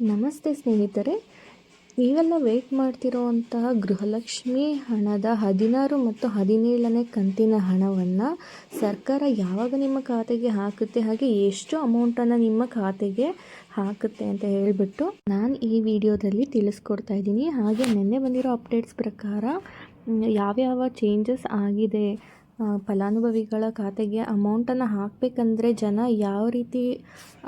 ನಮಸ್ತೆ ಸ್ನೇಹಿತರೆ, ನೀವೆಲ್ಲ ವೆಯ್ಟ್ ಮಾಡ್ತಿರೋವಂತಹ ಗೃಹಲಕ್ಷ್ಮಿ ಹಣದ ಹದಿನಾರು ಮತ್ತು ಹದಿನೇಳನೇ ಕಂತಿನ ಹಣವನ್ನು ಸರ್ಕಾರ ಯಾವಾಗ ನಿಮ್ಮ ಖಾತೆಗೆ ಹಾಕುತ್ತೆ, ಹಾಗೆ ಎಷ್ಟು ಅಮೌಂಟನ್ನು ನಿಮ್ಮ ಖಾತೆಗೆ ಹಾಕುತ್ತೆ ಅಂತ ಹೇಳಿಬಿಟ್ಟು ನಾನು ಈ ವಿಡಿಯೋದಲ್ಲಿ ತಿಳಿಸ್ಕೊಡ್ತಾ ಇದ್ದೀನಿ. ಹಾಗೆ ನಿನ್ನೆ ಬಂದಿರೋ ಅಪ್ಡೇಟ್ಸ್ ಪ್ರಕಾರ ಯಾವ್ಯಾವ ಚೇಂಜಸ್ ಆಗಿದೆ ಫಲಾನುಭವಿಗಳ ಖಾತೆಗೆ ಅಮೌಂಟನ್ನು ಹಾಕಬೇಕಂದ್ರೆ ಜನ ಯಾವ ರೀತಿ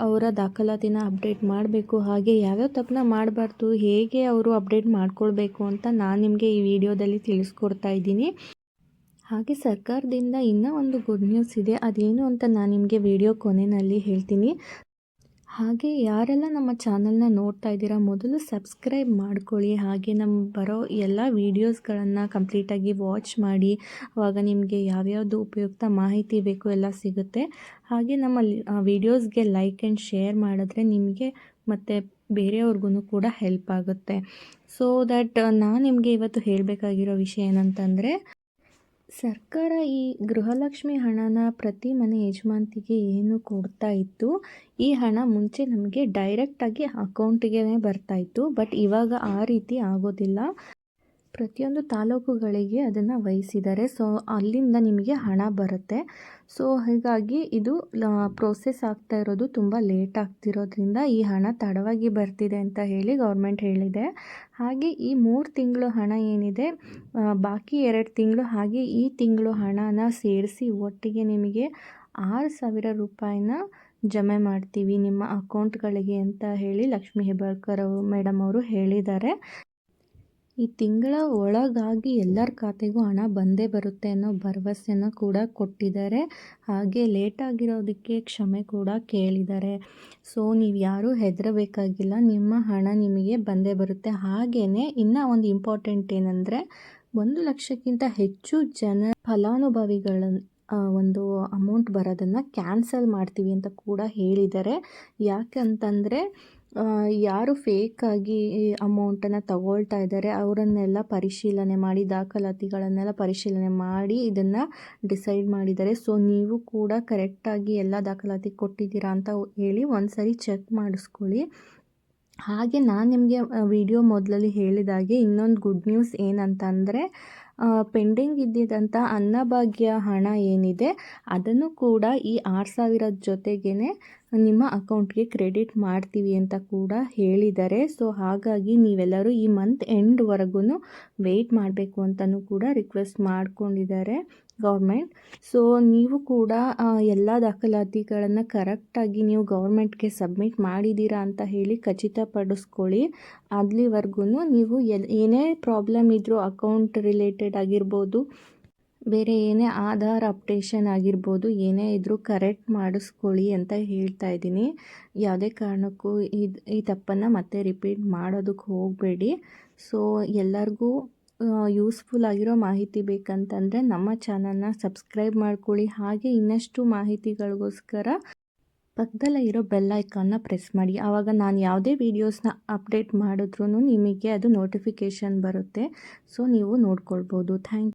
ಅವರ ದಾಖಲಾತಿನ ಅಪ್ಡೇಟ್ ಮಾಡಬೇಕು, ಹಾಗೆ ಯಾವ್ಯಾವ ತಪ್ಪನ್ನ ಮಾಡಬಾರ್ದು, ಹೇಗೆ ಅವರು ಅಪ್ಡೇಟ್ ಮಾಡ್ಕೊಳ್ಬೇಕು ಅಂತ ನಾನು ನಿಮಗೆ ಈ ವಿಡಿಯೋದಲ್ಲಿ ತಿಳಿಸ್ಕೊಡ್ತಾ ಇದ್ದೀನಿ. ಹಾಗೆ ಸರ್ಕಾರದಿಂದ ಇನ್ನೂ ಒಂದು ಗುಡ್ ನ್ಯೂಸ್ ಇದೆ, ಅದೇನು ಅಂತ ನಾನು ನಿಮಗೆ ವಿಡಿಯೋ ಕೊನೆಯಲ್ಲಿ ಹೇಳ್ತೀನಿ. ಹಾಗೆ ಯಾರೆಲ್ಲ ನಮ್ಮ ಚಾನಲ್ನ ನೋಡ್ತಾ ಇದ್ದೀರಾ, ಮೊದಲು ಸಬ್ಸ್ಕ್ರೈಬ್ ಮಾಡ್ಕೊಳ್ಳಿ. ಹಾಗೆ ನಮ್ಮ ಬರೋ ಎಲ್ಲ ವೀಡಿಯೋಸ್ಗಳನ್ನು ಕಂಪ್ಲೀಟಾಗಿ ವಾಚ್ ಮಾಡಿ. ಆವಾಗ ನಿಮಗೆ ಯಾವ್ಯಾವುದು ಉಪಯುಕ್ತ ಮಾಹಿತಿ ಬೇಕು ಎಲ್ಲ ಸಿಗುತ್ತೆ. ಹಾಗೆ ನಮ್ಮ ವೀಡಿಯೋಸ್ಗೆ ಲೈಕ್ ಆ್ಯಂಡ್ ಶೇರ್ ಮಾಡಿದ್ರೆ ನಿಮಗೆ ಮತ್ತು ಬೇರೆಯವ್ರಿಗೂ ಕೂಡ ಹೆಲ್ಪ್ ಆಗುತ್ತೆ. ಸೊ ದ್ಯಾಟ್ ನಾನು ನಿಮಗೆ ಇವತ್ತು ಹೇಳಬೇಕಾಗಿರೋ ವಿಷಯ ಏನಂತಂದರೆ ಸರ್ಕಾರ ಈ ಗೃಹಲಕ್ಷ್ಮಿ ಹಣನ ಪ್ರತಿ ಮನೆ ಯಜಮಾನ್ತಿಗೆ ಏನು ಕೊಡ್ತಾ ಇತ್ತು? ಈ ಹಣ ಮುಂಚೆ ನಮಗೆ ಡೈರೆಕ್ಟಾಗಿ ಅಕೌಂಟಿಗೆ ಬರ್ತಾ ಇತ್ತು. ಬಟ್ ಇವಾಗ ಆ ರೀತಿ ಆಗೋದಿಲ್ಲ. ಪ್ರತಿಯೊಂದು ತಾಲೂಕುಗಳಿಗೆ ಅದನ್ನು ವಹಿಸಿದ್ದಾರೆ. ಸೊ, ಅಲ್ಲಿಂದ ನಿಮಗೆ ಹಣ ಬರುತ್ತೆ. ಸೊ, ಹೀಗಾಗಿ ಇದು ಪ್ರೋಸೆಸ್ ಆಗ್ತಾ ಇರೋದು ತುಂಬ ಲೇಟ್ ಆಗ್ತಿರೋದ್ರಿಂದ ಈ ಹಣ ತಡವಾಗಿ ಬರ್ತಿದೆ ಅಂತ ಹೇಳಿ ಗೌರ್ಮೆಂಟ್ ಹೇಳಿದೆ. ಹಾಗೆ ಈ ಮೂರು ತಿಂಗಳು ಹಣ ಏನಿದೆ ಬಾಕಿ ಎರಡು ತಿಂಗಳು ಹಾಗೆ ಈ ತಿಂಗಳು ಹಣನ ಸೇರಿಸಿ ಒಟ್ಟಿಗೆ ನಿಮಗೆ ಆರು ಸಾವಿರ ರೂಪಾಯಿನ ಜಮೆ ಮಾಡ್ತೀವಿ ನಿಮ್ಮ ಅಕೌಂಟ್ಗಳಿಗೆ ಅಂತ ಹೇಳಿ ಲಕ್ಷ್ಮೀ ಹೆಬ್ಬಾಳ್ಕರ್ ಮೇಡಮ್ ಅವರು ಹೇಳಿದ್ದಾರೆ. ಈ ತಿಂಗಳ ಒಳಗಾಗಿ ಎಲ್ಲರ ಖಾತೆಗೂ ಹಣ ಬಂದೇ ಬರುತ್ತೆ ಅನ್ನೋ ಭರವಸೆನ ಕೂಡ ಕೊಟ್ಟಿದ್ದಾರೆ. ಹಾಗೆ ಲೇಟಾಗಿರೋದಕ್ಕೆ ಕ್ಷಮೆ ಕೂಡ ಕೇಳಿದ್ದಾರೆ. ಸೊ, ನೀವು ಯಾರೂ ಹೆದರಬೇಕಾಗಿಲ್ಲ. ನಿಮ್ಮ ಹಣ ನಿಮಗೆ ಬಂದೇ ಬರುತ್ತೆ. ಹಾಗೆಯೇ ಇನ್ನೂ ಒಂದು ಇಂಪಾರ್ಟೆಂಟ್ ಏನಂದರೆ, ಒಂದು ಲಕ್ಷಕ್ಕಿಂತ ಹೆಚ್ಚು ಜನ ಫಲಾನುಭವಿಗಳ ಒಂದು ಅಮೌಂಟ್ ಬರೋದನ್ನು ಕ್ಯಾನ್ಸಲ್ ಮಾಡ್ತೀವಿ ಅಂತ ಕೂಡ ಹೇಳಿದ್ದಾರೆ. ಯಾಕಂತಂದರೆ ಯಾರು ಫೇಕಾಗಿ ಅಮೌಂಟನ್ನು ತಗೊಳ್ತಾ ಇದ್ದಾರೆ, ಅವರನ್ನೆಲ್ಲ ಪರಿಶೀಲನೆ ಮಾಡಿ, ದಾಖಲಾತಿಗಳನ್ನೆಲ್ಲ ಪರಿಶೀಲನೆ ಮಾಡಿ ಇದನ್ನು ಡಿಸೈಡ್ ಮಾಡಿದ್ದಾರೆ. ಸೊ ನೀವು ಕೂಡ ಕರೆಕ್ಟಾಗಿ ಎಲ್ಲ ದಾಖಲಾತಿ ಕೊಟ್ಟಿದ್ದೀರಾ ಅಂತ ಹೇಳಿ ಒಂದು ಸರಿ ಚೆಕ್ ಮಾಡಿಸ್ಕೊಳ್ಳಿ. ಹಾಗೆ ನಾನು ನಿಮಗೆ ವಿಡಿಯೋ ಮೊದಲಲ್ಲಿ ಹೇಳಿದಾಗೆ ಇನ್ನೊಂದು ಗುಡ್ ನ್ಯೂಸ್ ಏನಂತಂದರೆ ಪೆಂಡಿಂಗ್ ಇದ್ದಿದ್ದಂಥ ಅನ್ನಭಾಗ್ಯ ಹಣ ಏನಿದೆ, ಅದನ್ನು ಕೂಡ ಈ ಆರು ಸಾವಿರದ ಜೊತೆಗೇ ನಿಮ್ಮ ಅಕೌಂಟ್ಗೆ ಕ್ರೆಡಿಟ್ ಮಾಡ್ತೀವಿ ಅಂತ ಕೂಡ ಹೇಳಿದ್ದಾರೆ ಸೊ ಹಾಗಾಗಿ ನೀವೆಲ್ಲರೂ ಈ ಮಂತ್ ಎಂಡ್ವರೆಗೂ ವೆಯ್ಟ್ ಮಾಡಬೇಕು ಅಂತಲೂ ಕೂಡ ರಿಕ್ವೆಸ್ಟ್ ಮಾಡ್ಕೊಂಡಿದ್ದಾರೆ ಗೌರ್ಮೆಂಟ್ ಸೊ ನೀವು ಕೂಡ ಎಲ್ಲ ದಾಖಲಾತಿಗಳನ್ನು ಕರೆಕ್ಟಾಗಿ ನೀವು ಗೌರ್ಮೆಂಟ್ಗೆ ಸಬ್ಮಿಟ್ ಮಾಡಿದ್ದೀರಾ ಅಂತ ಹೇಳಿ ಖಚಿತಪಡಿಸ್ಕೊಳ್ಳಿ. ಅಲ್ಲಿವರೆಗೂ ನೀವು ಎಲ್, ಏನೇ ಪ್ರಾಬ್ಲಮ್ ಇದ್ದರೂ ಅಕೌಂಟ್ ರಿಲೇಟೆಡ್ ಆಗಿರ್ಬೋದು, ಬೇರೆ ಏನೇ ಆಧಾರ್ ಅಪ್ಡೇಷನ್ ಆಗಿರ್ಬೋದು, ಏನೇ ಇದ್ದರೂ ಕರೆಕ್ಟ್ ಮಾಡಿಸ್ಕೊಳ್ಳಿ ಅಂತ ಹೇಳ್ತಾ ಇದ್ದೀನಿ. ಯಾವುದೇ ಕಾರಣಕ್ಕೂ ಇದು, ಈ ತಪ್ಪನ್ನು ಮತ್ತೆ ರಿಪೀಟ್ ಮಾಡೋದಕ್ಕೆ ಹೋಗಬೇಡಿ. ಸೊ ಎಲ್ಲರಿಗೂ ಯೂಸ್ಫುಲ್ ಆಗಿರೋ ಮಾಹಿತಿ ಬೇಕಂತಂದರೆ ನಮ್ಮ ಚಾನಲ್ನ ಸಬ್ಸ್ಕ್ರೈಬ್ ಮಾಡ್ಕೊಳ್ಳಿ. ಹಾಗೆ ಇನ್ನಷ್ಟು ಮಾಹಿತಿಗಳಿಗೋಸ್ಕರ ಪಕ್ಕದಲ್ಲೇ ಇರೋ ಬೆಲ್ ಐಕಾನ್ನ ಪ್ರೆಸ್ ಮಾಡಿ. ಆವಾಗ ನಾನು ಯಾವುದೇ ವೀಡಿಯೋಸ್ನ ಅಪ್ಡೇಟ್ ಮಾಡಿದ್ರೂ ನಿಮಗೆ ಅದು ನೋಟಿಫಿಕೇಷನ್ ಬರುತ್ತೆ. ಸೊ ನೀವು ನೋಡ್ಕೊಳ್ಬೋದು. ಥ್ಯಾಂಕ್